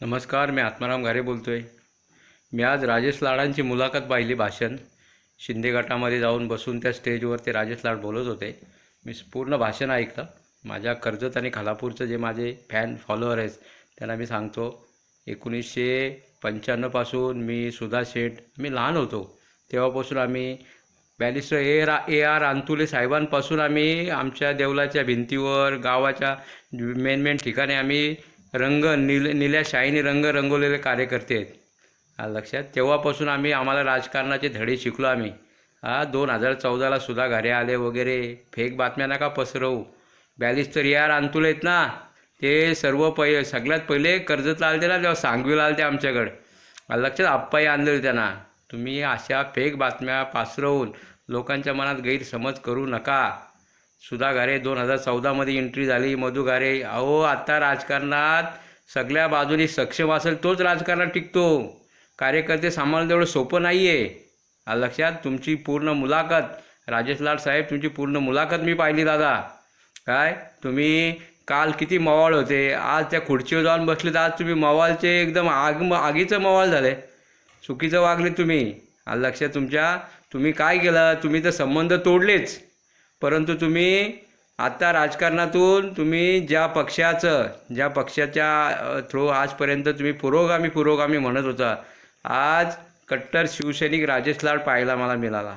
नमस्कार मी आत्माराम घारे बोलतो आहे मी आज राजेश लाडांची मुलाखत पाहिली भाषण. शिंदे गटामध्ये जाऊन बसून त्या स्टेजवर ते राजेश लाड बोलत होते. मी पूर्ण भाषण ऐकलं. माझ्या कर्जत आणि खालापूरचं जे माझे फॅन फॉलोअर आहेत त्यांना मी सांगतो एकोणीसशे पंच्याण्णवपासून मी सुधा शेठ मी लहान होतो. तेव्हापासून आम्ही बॅरिस्टर ए रा ए आर अंतुले साहेबांपासून आम्ही आमच्या देवलाच्या भिंतीवर गावाच्या मेन मेन ठिकाणी आम्ही रंग निल निल्या शाईने रंग रंगवलेले कार्यकर्ते आहेत. लक्षात. तेव्हापासून आम्ही आम्हाला राजकारणाचे धडे शिकलो आम्ही. हा दोन हजार चौदाला सुद्धा घरे आले वगैरे. फेक बातम्या नका पसरवू. बॅलिस्टर तर यार अंतुले आहेत ना. ते सर्व पै सगळ्यात पहिले कर्जतला आलते ना तेव्हा सांगवीला आलते आमच्याकडं. लक्षात. आप्पाही आणले त्यांना. तुम्ही अशा फेक बातम्या पासरवून लोकांच्या मनात गैरसमज करू नका. सुधा घारे दोन हजार चौदामध्ये एंट्री झाली. मधु घारे अहो आत्ता राजकारणात सगळ्या बाजूनी सक्षम असेल तोच राजकारणात टिकतो. कार्यकर्ते सांभाळणं तेवढं सोपं नाही आहे लक्षात तुमची पूर्ण मुलाखत राजेश लाड साहेब तुमची पूर्ण मुलाखत मी पाहिली दादा. काय? तुम्ही काल किती मवाळ होते? आज त्या खुर्चीवर जाऊन बसले तर आज तुम्ही मवाळचे एकदम आग आगीचं मवाल झाले. चुकीचं वागले तुम्ही. आलं लक्षात तुमच्या तुम्ही काय केलं? तुम्ही तर संबंध तोडलेच. परंतु तुम्ही आता राजकारणातून तुम्ही ज्या पक्षाचं ज्या पक्षाच्या थ्रू आजपर्यंत तुम्ही पुरोगामी पुरोगामी म्हणत होता आज कट्टर शिवसैनिक राजेश लाड पाहायला मला मिळाला.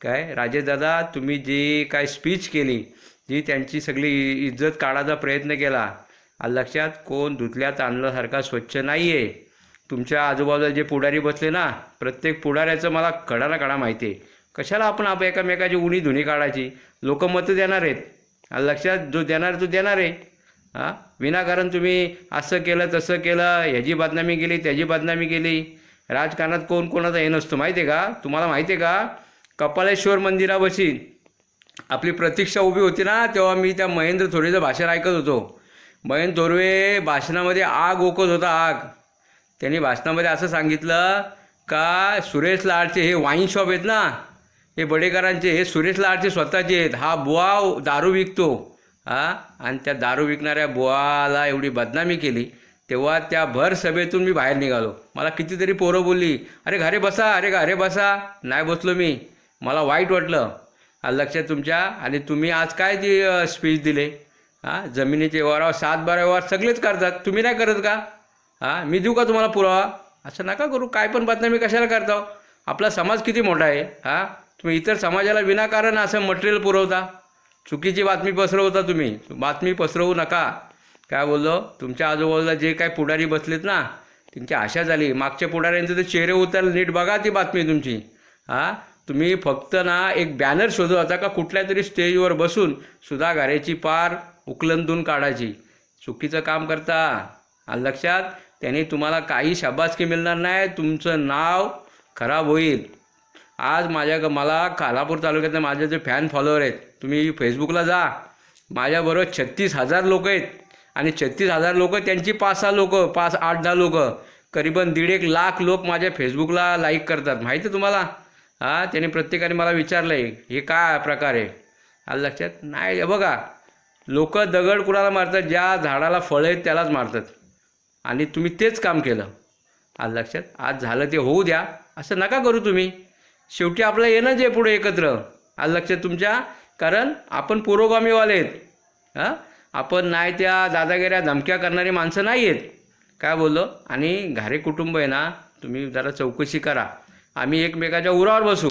काय? राजेश दादा तुम्ही जी काय स्पीच केली जी त्यांची सगळी इज्जत काढायचा प्रयत्न केला आज लक्षात कोण धुतल्यात आणल्यासारखा स्वच्छ नाही आहे तुमच्या आजूबाजूला जे पुढारी बसले ना प्रत्येक पुढाऱ्याचं मला कडा ना कडा माहिती आहे कशाला आपण आप एकामेकाची उणी धुणी काढायची? लोक मतं देणार आहेत. लक्षात जो देणार तो देणार आहे. हां? विनाकारण तुम्ही असं केलं तसं केलं ह्याची बदनामी केली त्याची बदनामी केली. राजकारणात कोण कोणाचा हे नसतो. माहिती आहे का? तुम्हाला माहिती आहे का? कपालेश्वर मंदिरापाशी आपली प्रतीक्षा उभी होती ना तेव्हा मी त्या महेंद्र थोरेचं भाषण ऐकत होतो. महेंद्र थोरवे भाषणामध्ये आग ओकत होता आग. त्यांनी भाषणामध्ये असं सांगितलं का सुरेश लाडचे हे वाईन शॉप आहेत ना हे बडेकरांचे हे सुरेश लाडचे स्वतःचे आहेत. हा बुवा दारू विकतो. हा? आणि त्या दारू विकणाऱ्या बुवाला एवढी बदनामी केली. तेव्हा त्या भर सभेतून मी बाहेर निघालो. मला कितीतरी पोरं बोलली अरे घरे बसा अरे घरे बसा. नाही बसलो मी. मला वाईट वाटलं. लक्षात तुमच्या? आणि तुम्ही आज काय ती स्पीच दिले? हां जमिनीचे व्यवहार सात बारा व्यवहार सगळेच करतात. तुम्ही नाही करत का? हां मी देऊ का तुम्हाला पुरावा? असं नका करू. काय पण बदनामी कशाला करता हो? आपला समाज किती मोठा आहे? हां? तुम्ही इतर समाजाला विनाकारण असं मटेरियल पुरवता? चुकीची बातमी पसरवता तुम्ही. बातमी पसरवू नका. काय बोललो? तुमच्या आजूबाजूला जे काय पुढारी बसलेत ना त्यांची आशा झाली. मागच्या पुढाऱ्यांचे तर चेहरे उतर नीट बघा ती बातमी तुमची. हां? तुम्ही फक्त ना एक बॅनर शोधू आता का कुठल्या तरी स्टेजवर बसून सुद्धा घारेची पार उकलंदून काढायची? चुकीचं काम करता. आणि लक्षात? त्याने तुम्हाला काही शाबासकी मिळणार नाही. तुमचं नाव खराब होईल. आज माझ्या मला खालापूर तालुक्यातले माझे जे फॅन फॉलोअर आहेत तुम्ही फेसबुकला जा. माझ्याबरोबर छत्तीस हजार लोक आहेत. आणि छत्तीस हजार लोक त्यांची पाच सहा लोक पाच आठ दहा लोक करीबन दीड एक लाख लोक माझ्या फेसबुकला लाईक करतात. माहिती आहे तुम्हाला? हां त्याने प्रत्येकाने मला विचारलं आहे हे काय प्रकार आहे? आलं लक्षात? नाही बघा. लोक दगड कुणाला मारतात? ज्या झाडाला फळं आहेत त्यालाच मारतात. आणि तुम्ही तेच काम केलं. आज लक्षात? आज झालं ते होऊ द्या. असं नका करू तुम्ही. शेवटी आपलं येणं जे पुढे एकत्र. आज लक्षात तुमच्या कारण आपण पुरोगामीवाले आहेत. हां? आपण नाही त्या दादागिऱ्या धमक्या करणारी माणसं नाही आहेत. काय बोललो? आणि घारे कुटुंब आहे ना तुम्ही जरा चौकशी करा. आम्ही एकमेकाच्या उरावर बसू.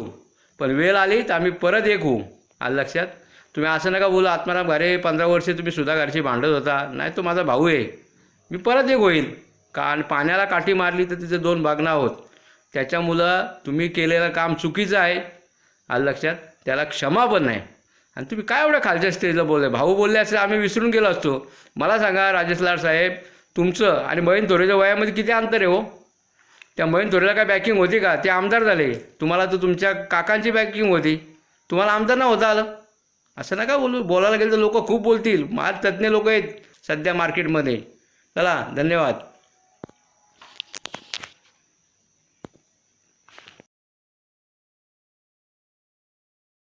पण वेळ आली तर आम्ही परत एक होऊ. आज लक्षात? तुम्ही असं नका बोलू आत्माराम घरे पंधरा वर्षे तुम्ही सुद्धा घरची भांडत होता. नाही तो माझा भाऊ आहे. मी परत एक होईल. कारण पाण्याला काठी मारली तर तिचे दोन भागना आहोत. त्याच्यामुळं तुम्ही केलेलं काम चुकीचं आहे. आलं लक्षात? त्याला क्षमा पण नाही. आणि तुम्ही काय एवढ्या खालच्या स्टेजला बोलले? भाऊ बोलले असेल आम्ही विसरून गेलो असतो. मला सांगा राजेश लाड साहेब तुमचं आणि बहीण थोरेच्या वयामध्ये किती अंतर आहे हो? त्या बहीण थोरेला काय बॅकिंग होती का? ते आमदार झाले. तुम्हाला तर तुमच्या काकांची बॅकिंग होती. तुम्हाला आमदार ना होता आलं. असं नका बोलू. बोलायला गेलं तर लोक खूप बोलतील. माल तज्ज्ञ लोक आहेत सध्या मार्केटमध्ये चला धन्यवाद.